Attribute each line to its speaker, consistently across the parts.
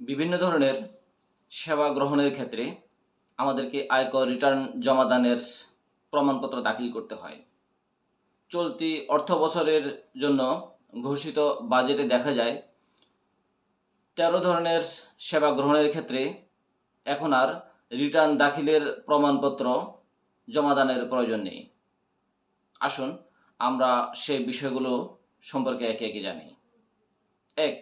Speaker 1: বিভিন্ন ধরনের সেবা গ্রহণের ক্ষেত্রে আমাদেরকে আয়কর রিটার্ন জমাদানের প্রমাণপত্র দাখিল করতে হয়। চলতি অর্থ বছরের জন্য ঘোষিত বাজেটে দেখা যায়, তেরো ধরনের সেবা গ্রহণের ক্ষেত্রে এখন আর রিটার্ন দাখিলের প্রমাণপত্র জমাদানের প্রয়োজন নেই। আসুন আমরা সেই বিষয়গুলো সম্পর্কে একে একে জানি। এক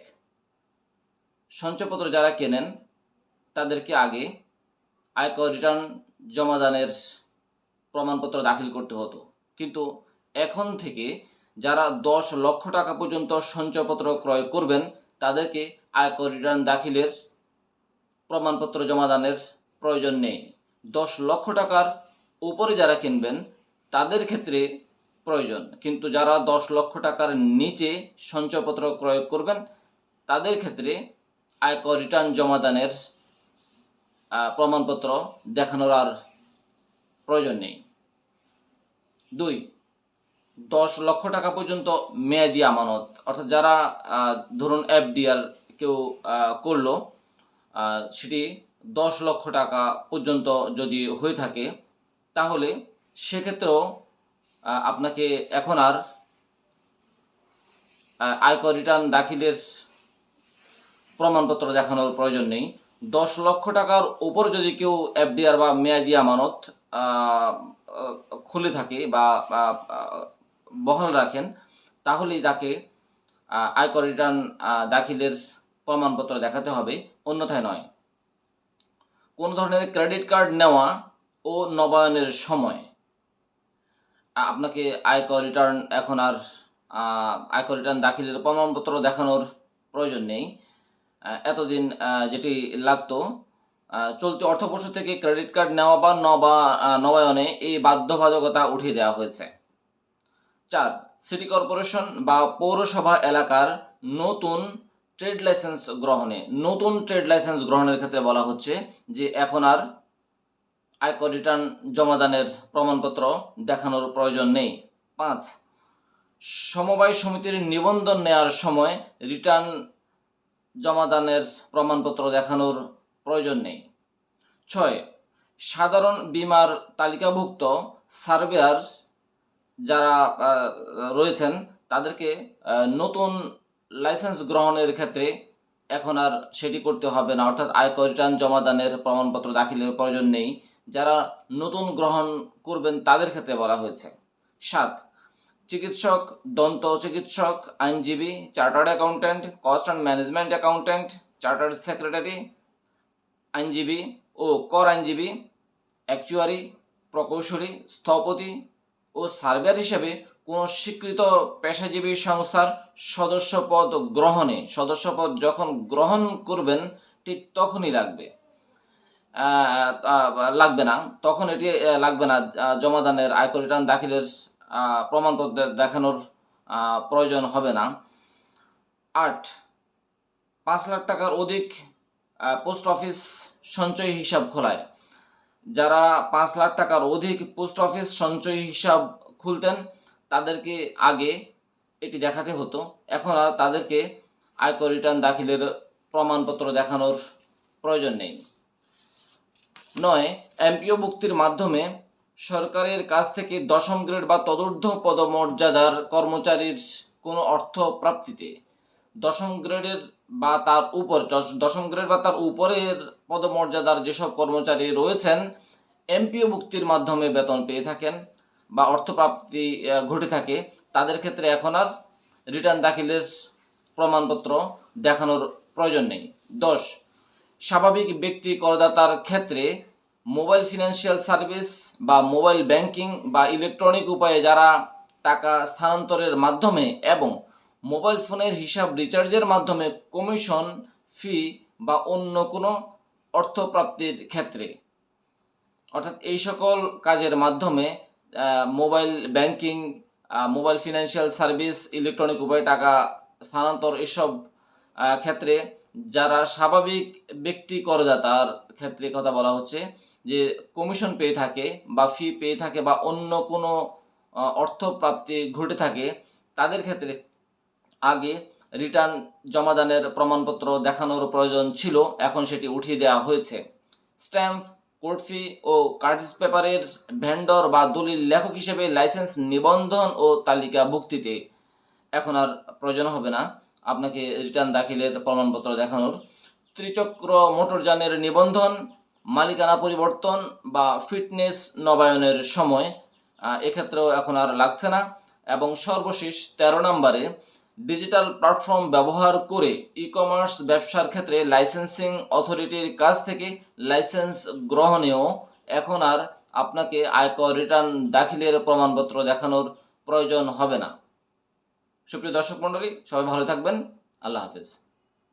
Speaker 1: সঞ্চয়পত্র যারা কেনেন, তাদেরকে আগে আয়কর রিটার্ন জমাদানের প্রমাণপত্র দাখিল করতে হতো। কিন্তু এখন থেকে যারা দশ লক্ষ টাকা পর্যন্ত সঞ্চয়পত্র ক্রয় করবেন, তাদেরকে আয়কর রিটার্ন দাখিলের প্রমাণপত্র জমাদানের প্রয়োজন নেই। দশ লক্ষ টাকার উপরে যারা কিনবেন, তাদের ক্ষেত্রে প্রয়োজন। কিন্তু যারা দশ লক্ষ টাকার নিচে সঞ্চয়পত্র ক্রয় করবেন, তাদের ক্ষেত্রে আয়কর রিটার্ন জমাদানের আহ, প্রমাণপত্র দেখানোর আর প্রয়োজন নেই। দুই দশ লক্ষ টাকা পর্যন্ত মেয়াদি আমানত। অর্থাৎ যারা ধরুন এফডিআর কেউ করল সেটি দশ লক্ষ টাকা পর্যন্ত যদি হয়ে থাকে তাহলে সেক্ষেত্রেও আপনাকে এখন আর আয়কর রিটার্ন দাখিলের প্রমাণপত্র দেখানোর প্রয়োজন নেই। দশ লক্ষ টাকার উপর যদি কেউ এফডিআর বা মেয়াদি আমানত খুলে থাকে বা বহাল রাখেন, তাহলেই তাকে আয়কর রিটার্ন দাখিলের প্রমাণপত্র দেখাতে হবে। অন্যথায় নয়। কোনো ধরনের ক্রেডিট কার্ড নেওয়া ও নবায়নের সময় আপনাকে আয়কর রিটার্ন এখন আর আয়কর রিটার্ন দাখিলের প্রমাণপত্র দেখানোর প্রয়োজন নেই। এতদিন যেটি লাগতো চলতি অর্থবর্ষ থেকে ক্রেডিট কার্ড নেওয়া বা নবা নবায়নে এই বাধ্যবাধকতা উঠিয়ে দেওয়া হয়েছে। চার, সিটি কর্পোরেশন বা পৌরসভা এলাকার নতুন ট্রেড লাইসেন্স গ্রহণে, নতুন ট্রেড লাইসেন্স গ্রহণের ক্ষেত্রে বলা হচ্ছে যে এখন আর আয়কর রিটার্ন জমাদানের প্রমাণপত্র দেখানোর প্রয়োজন নেই। পাঁচ, সমবায় সমিতির নিবন্ধন নেওয়ার সময় রিটার্ন জমাদানের প্রমাণপত্র দেখানোর প্রয়োজন নেই। ছয়, সাধারণ বীমার তালিকাভুক্ত সার্ভেয়ার যারা রয়েছেন, তাদেরকে নতুন লাইসেন্স গ্রহণের ক্ষেত্রে এখন আর সেটি করতে হবে না। অর্থাৎ আয়কর রিটার্ন জমাদানের প্রমাণপত্র দাখিলের প্রয়োজন নেই। যারা নতুন গ্রহণ করবেন তাদের ক্ষেত্রে বলা হয়েছে। সাত চিকিৎসক, দন্ত চিকিৎসক, আইনজীবী, chartered accountant, cost and management accountant, chartered secretary, আইনজীবী ও কর আইনজীবী, অ্যাকচুয়ারি, প্রকৌশলী, স্থপতি ও সার্ভেয়ার হিসেবে কোনো স্বীকৃত পেশাজীবী সংস্থার সদস্যপদ গ্রহণে, সদস্যপদ যখন গ্রহণ করবেন, ঠিক তখনই লাগবে। লাগবে না। তখন এটি লাগবে না। জমাদানের আয়কর রিটার্ন দাখিলের প্রমাণপত্র দেখানোর প্রয়োজন হবে না। আট, পাঁচ লাখ টাকার অধিক পোস্ট অফিস সঞ্চয় হিসাব খোলায়। যারা পাঁচ লাখ টাকার অধিক পোস্ট অফিস সঞ্চয় হিসাব খুলতেন, তাদেরকে আগে এটি দেখাতে হতো। এখন আর তাদেরকে আয়কর রিটার্ন দাখিলের প্রমাণপত্র দেখানোর প্রয়োজন নেই। নয়, এমপিও ভুক্তির মাধ্যমে সরকারের কাছ থেকে দশম গ্রেড বা তদূর্ধ্ব পদমর্যাদার কর্মচারীর কোনো অর্থ প্রাপ্তিতে দশম গ্রেডের বা তার উপর, দশ- দশম গ্রেড বা তার উপরের পদমর্যাদার যেসব কর্মচারী রয়েছেন, এমপিও মুক্তির মাধ্যমে বেতন পেয়ে থাকেন বা অর্থপ্রাপ্তি ঘটে থাকে, তাদের ক্ষেত্রে এখন আর রিটার্ন দাখিলের প্রমাণপত্র দেখানোর প্রয়োজন নেই। দশ স্বাভাবিক ব্যক্তি করদাতার ক্ষেত্রে মোবাইল ফিনান্সিয়াল সার্ভিস বা মোবাইল ব্যাংকিং বা ইলেকট্রনিক উপায়ে যারা টাকা স্থানান্তরের মাধ্যমে এবং মোবাইল ফোনের হিসাব রিচার্জের মাধ্যমে কমিশন, ফি বা অন্য কোনো অর্থপ্রাপ্তির ক্ষেত্রে। অর্থাৎ এই সকল কাজের মাধ্যমে mobile banking mobile financial service, electronic উপায়ে টাকা স্থানান্তর এসব ক্ষেত্রে যারা স্বাভাবিক ব্যক্তি করদাতার ক্ষেত্রে কথা বলা হচ্ছে যে কমিশন পেয়ে থাকে বা ফি পেয়ে থাকে বা অন্য কোনো অর্থপ্রাপ্তি ঘটে থাকে, তাদের ক্ষেত্রে আগে রিটার্ন জমাদানের প্রমাণপত্র দেখানোর প্রয়োজন ছিল, এখন সেটি উঠিয়ে দেওয়া হয়েছে। স্ট্যাম্প কোর্ট ফি ও কার্টিস পেপারের ভেন্ডর বা দলিল লেখক হিসেবে লাইসেন্স নিবন্ধন ও তালিকাভুক্তিতে এখন আর প্রয়োজন হবে না আপনাকে রিটার্ন দাখিলের প্রমাণপত্র দেখানোর। ত্রিচক্র মোটরযানের নিবন্ধন মালিকানা পরিবর্তন বা ফিটনেস নবায়নের সময় এক্ষেত্রেও এখন আর লাগছে না। এবং সর্বশেষ তেরো নম্বরে, ডিজিটাল প্ল্যাটফর্ম ব্যবহার করে ই কমার্স ব্যবসার ক্ষেত্রে লাইসেন্সিং অথরিটির কাছ থেকে লাইসেন্স গ্রহণেও এখন আর আপনাকে আয়কর রিটার্ন দাখিলের প্রমাণপত্র দেখানোর প্রয়োজন হবে না। সুপ্রিয় দর্শক মণ্ডলী, সবাই ভালো থাকবেন। আল্লাহ হাফেজ।